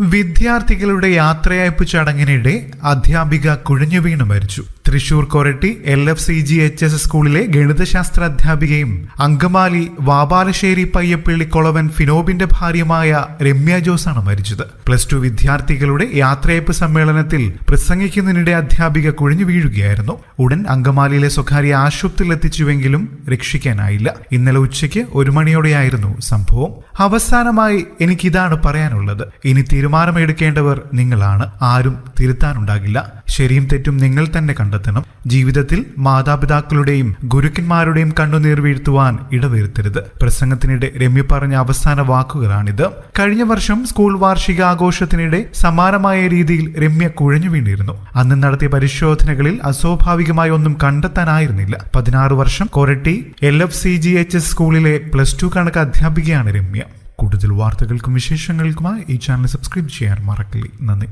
വിദ്യാർത്ഥികളുടെ യാത്രയയപ്പ് ചടങ്ങിനിടെ അധ്യാപിക കുഴഞ്ഞു വീണ് മരിച്ചു. Thrissur Koratty L F C G H S സ്കൂളിലെ ഗണിതശാസ്ത്ര അധ്യാപികയും അങ്കമാലി വാപാലശ്ശേരി പയ്യപ്പള്ളി കൊളവൻ ഫിനോബിന്റെ ഭാര്യമായ രമ്യ ജോസാണ് മരിച്ചത്. പ്ലസ് ടു വിദ്യാർത്ഥികളുടെ യാത്രയപ്പ് സമ്മേളനത്തിൽ പ്രസംഗിക്കുന്നതിനിടെ അധ്യാപിക കുഴഞ്ഞു വീഴുകയായിരുന്നു. ഉടൻ അങ്കമാലിയിലെ സ്വകാര്യ ആശുപത്രിയിൽ എത്തിച്ചുവെങ്കിലും രക്ഷിക്കാനായില്ല. ഇന്നലെ ഉച്ചയ്ക്ക് ഒരു മണിയോടെയായിരുന്നു സംഭവം. അവസാനമായി എനിക്കിതാണ് പറയാനുള്ളത്. ഇനി തീരുമാനമെടുക്കേണ്ടവർ നിങ്ങളാണ്. ആരും തിരുത്താനുണ്ടാകില്ല. ശരിയും തെറ്റും നിങ്ങൾ തന്നെ കണ്ടെത്തണം ജീവിതത്തിൽ മാതാപിതാക്കളുടെയും ഗുരുക്കന്മാരുടെയും കണ്ണുനീർ വീഴ്ത്തുവാൻ ഇടവരുത്തരുത്. പ്രസംഗത്തിനിടെ രമ്യ പറഞ്ഞ അവസാന വാക്കുകളാണിത്. കഴിഞ്ഞ വർഷം സ്കൂൾ വാർഷികാഘോഷത്തിനിടെ സമാനമായ രീതിയിൽ രമ്യ കുഴഞ്ഞു വീണിരുന്നു. അന്ന് നടത്തിയ പരിശോധനകളിൽ അസ്വാഭാവികമായി ഒന്നും കണ്ടെത്താനായിരുന്നില്ല. പതിനാറ് വർഷം Koratty L F C G H S സ്കൂളിലെ പ്ലസ് ടു കണക്ക് അധ്യാപികയാണ് രമ്യ. കൂടുതൽ വാർത്തകൾക്കും വിശേഷങ്ങൾക്കുമായി ഈ ചാനൽ സബ്സ്ക്രൈബ് ചെയ്യാൻ മറക്കില്ല. നന്ദി.